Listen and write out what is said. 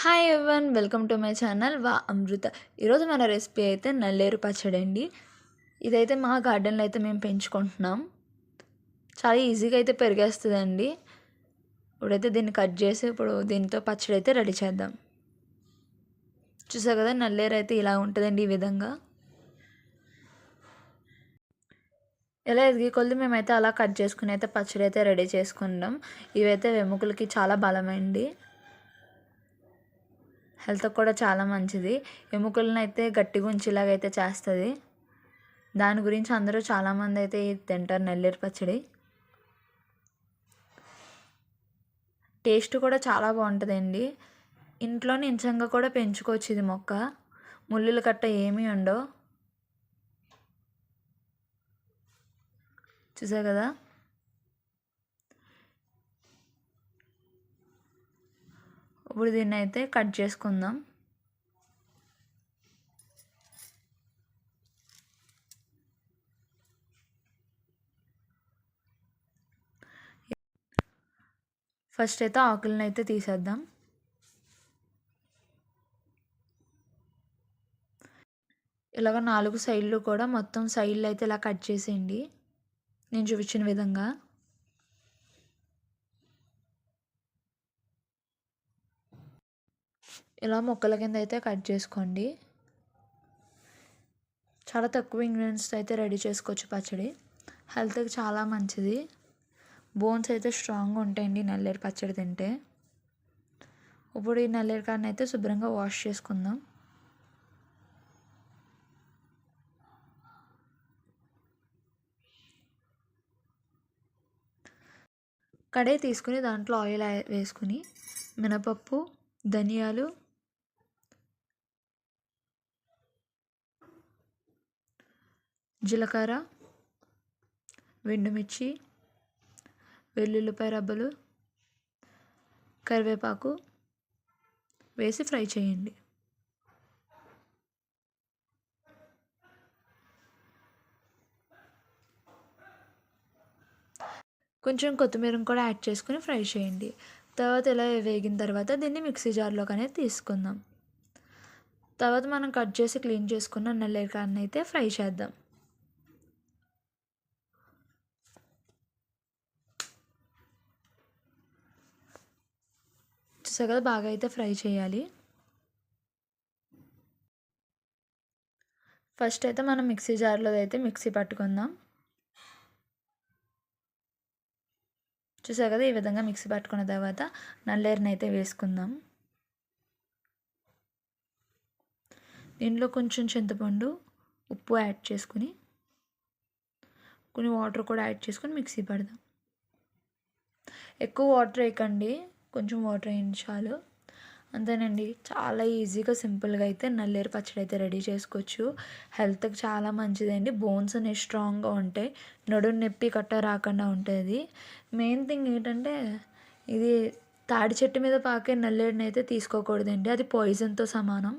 Hi everyone welcome to my channel వా అమృత ఈరోజు మన రెసిపీ అయితే నల్లేరు పచ్చడి అండి. ఇదైతే మా గార్డెన్లో అయితే మేము పెంచుకుంటున్నాం. చాలా ఈజీగా అయితే పెరిగేస్తుందండి. ఇప్పుడైతే దీన్ని కట్ చేసి ఇప్పుడు దీంతో పచ్చడి అయితే రెడీ చేద్దాం. చూసారు కదా నల్లేరు అయితే ఇలా ఉంటుందండి ఈ విధంగా. ఎలా ఎదిగి కొద్ది మేమైతే అలా కట్ చేసుకుని అయితే పచ్చడి అయితే రెడీ చేసుకుంటాం ఇవైతే వెముకలకి చాలా బలమైంది. హెల్త్కి కూడా చాలా మంచిది. ఎముకలను అయితే గట్టిగా ఉంచేలాగైతే చేస్తుంది. దాని గురించి అందరూ చాలామంది అయితే తింటారు నెల్లేరు పచ్చడి. టేస్ట్ కూడా చాలా బాగుంటుందండి. ఇంట్లో నించంగా కూడా పెంచుకోవచ్చు ఇది మొక్క. ముళ్ళులు కట్ట ఏమీ ఉండవు. చూసా కదా? ఇప్పుడు దీన్ని అయితే కట్ చేసుకుందాం. ఫస్ట్ అయితే ఆకులను అయితే తీసేద్దాం. ఇలాగ నాలుగు సైడ్లు కూడా మొత్తం సైడ్లు అయితే ఇలా కట్ చేసేయండి. నేను చూపించిన విధంగా. ఇలా మొక్కల కింద అయితే కట్ చేసుకోండి. చాలా తక్కువ ఇంగ్రీడియంట్స్ అయితే రెడీ చేసుకోవచ్చు పచ్చడి. హెల్త్కి చాలా మంచిది. బోన్స్ అయితే స్ట్రాంగ్గా ఉంటాయండి నల్లేరు పచ్చడి తింటే. ఇప్పుడు ఈ నల్లేరు కాడని అయితే శుభ్రంగా వాష్ చేసుకుందాం. కడాయి తీసుకుని దాంట్లో ఆయిల్ వేసుకుని మినపప్పు ధనియాలు. జీలకర్ర. వెండుమిర్చి. వెల్లుల్లిపాయ రబ్బలు. కరివేపాకు. వేసి ఫ్రై చేయండి. కొంచెం కొత్తిమీర కూడా యాడ్ చేసుకుని ఫ్రై చేయండి. తర్వాత ఇలా వేగిన తర్వాత దీన్ని మిక్సీ జార్లోకి అనేది తీసుకుందాం. తర్వాత మనం కట్ చేసి క్లీన్ చేసుకున్న నల్లేకాయని అయితే ఫ్రై చేద్దాం. చూసా కదా బాగా అయితే ఫ్రై చేయాలి. ఫస్ట్ అయితే మనం మిక్సీ జార్లో అయితే మిక్సీ పట్టుకుందాం. చూసా కదా ఈ విధంగా మిక్సీ పట్టుకున్న తర్వాత నల్లేరుని అయితే వేసుకుందాం. దీంట్లో కొంచెం చింతపండు ఉప్పు యాడ్ చేసుకుని కొన్ని వాటర్ కూడా యాడ్ చేసుకొని మిక్సీ పడదాం. ఎక్కువ వాటర్ వేయకండి కొంచెం వాటర్ వేయండి చాలు. అంతేనండి. చాలా ఈజీగా సింపుల్గా అయితే నల్లేరు పచ్చడి అయితే రెడీ చేసుకోవచ్చు. హెల్త్కి చాలా మంచిదండి. బోన్స్ అనేవి స్ట్రాంగ్గా ఉంటాయి నడుము నొప్పి కట్ట రాకుండా ఉంటుంది. మెయిన్ థింగ్ ఏంటంటే ఇది తాడి చెట్టు మీద పాకే నల్లేరుని అయితే తీసుకోకూడదండి. అది పాయిజన్తో సమానం.